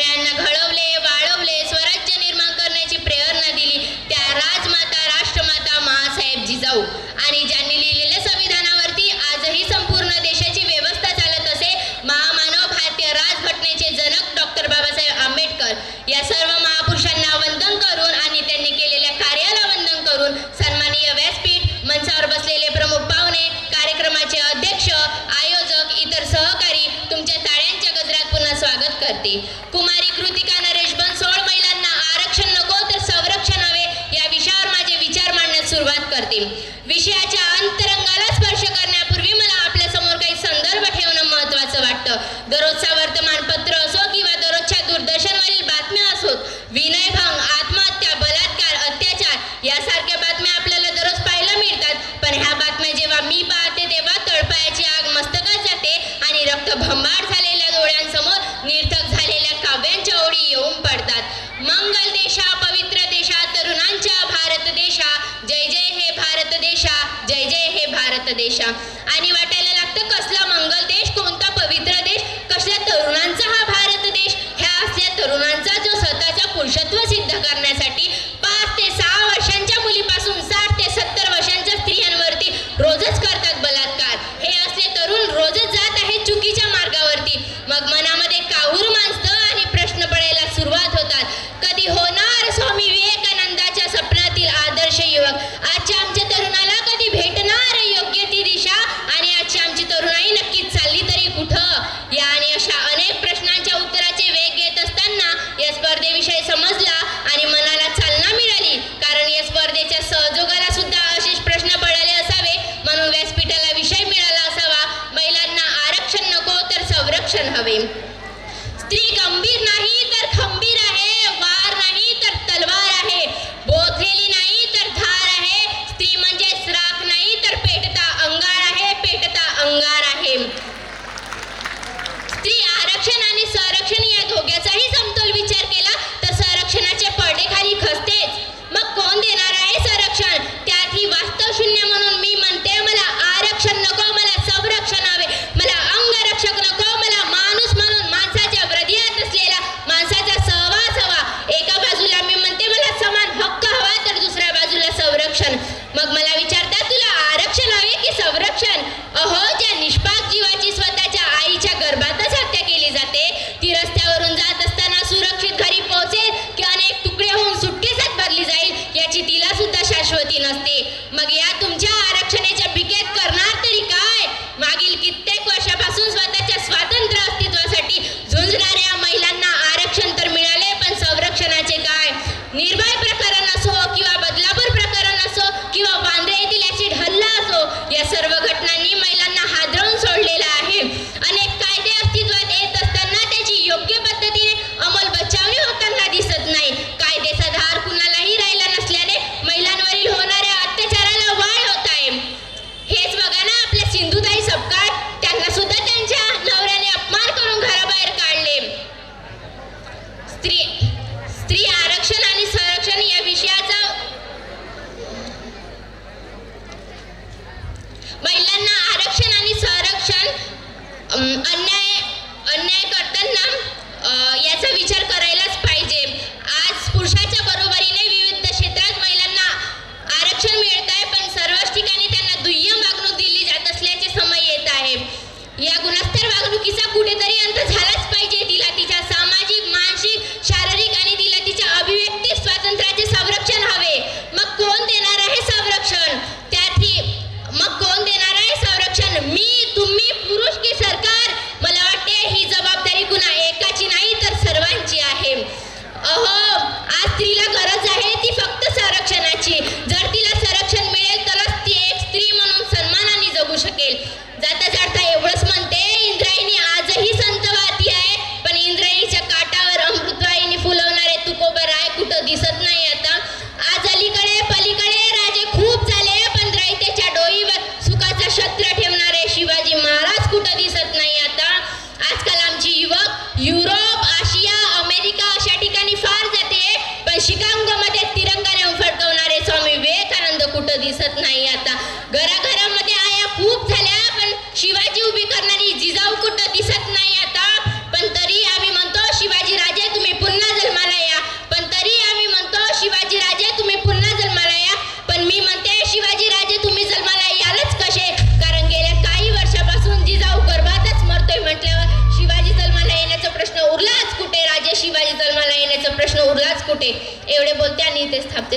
सगळ्यांना घडवले वाळवले स्वराज्य निर्माण करण्याची प्रेरणा दिली. त्या राजमाता राष्ट्रमाता महासाहेब जिजाऊ. आणि ज्यांनी लिहिलेल्या संविधानावरती आजही संपूर्ण देशाची व्यवस्था चालत असे महामानव भारतीय राजघटनेचे जनक डॉक्टर बाबासाहेब आंबेडकर. या सर्व महापुरुषांना वंदन करून आणि त्यांनी केलेल्या कार्याला वंदन करून सन्माननीय व्यासपीठ मंचावर बसलेले प्रमुख पाहुणे कार्यक्रमाचे अध्यक्ष आयोजक इतर सहकारी तुमच्या ताळ्यांच्या गजरात पुन्हा स्वागत करते. विषयाच्या अंतरंगाला स्पर्श करण्यापूर्वी मला आपल्यासमोर काही संदर्भ ठेवणं महत्वाचं वाटतं. दररोजचा वर्तमान I knew you वागणुकीचा कुठेतरी अंत झालाच पाहिजे कुठं दिसत नाही आता. घराघरामध्ये आया खूप झाल्या पण शिवाजी उभी करणारी जिजाऊ कुठं दिसत नाही आता. पण तरी आम्ही म्हणतो शिवाजी राजे तुम्ही पुन्हा जन्माला या. पण तरी आम्ही म्हणतो शिवाजी राजे तुम्ही पुन्हा जन्माला या. पण मी म्हणते शिवाजी राजे तुम्ही जन्माला यालच कसे? कारण गेल्या काही वर्षापासून जिजाऊ गर्भातच मरतोय म्हटल्यावर शिवाजी जन्माला येण्याचा प्रश्न उरलाच कुठे? राजे शिवाजी जन्माला येण्याचा प्रश्न उरलाच कुठे? एवढे बोलते आणि तेच थांबते.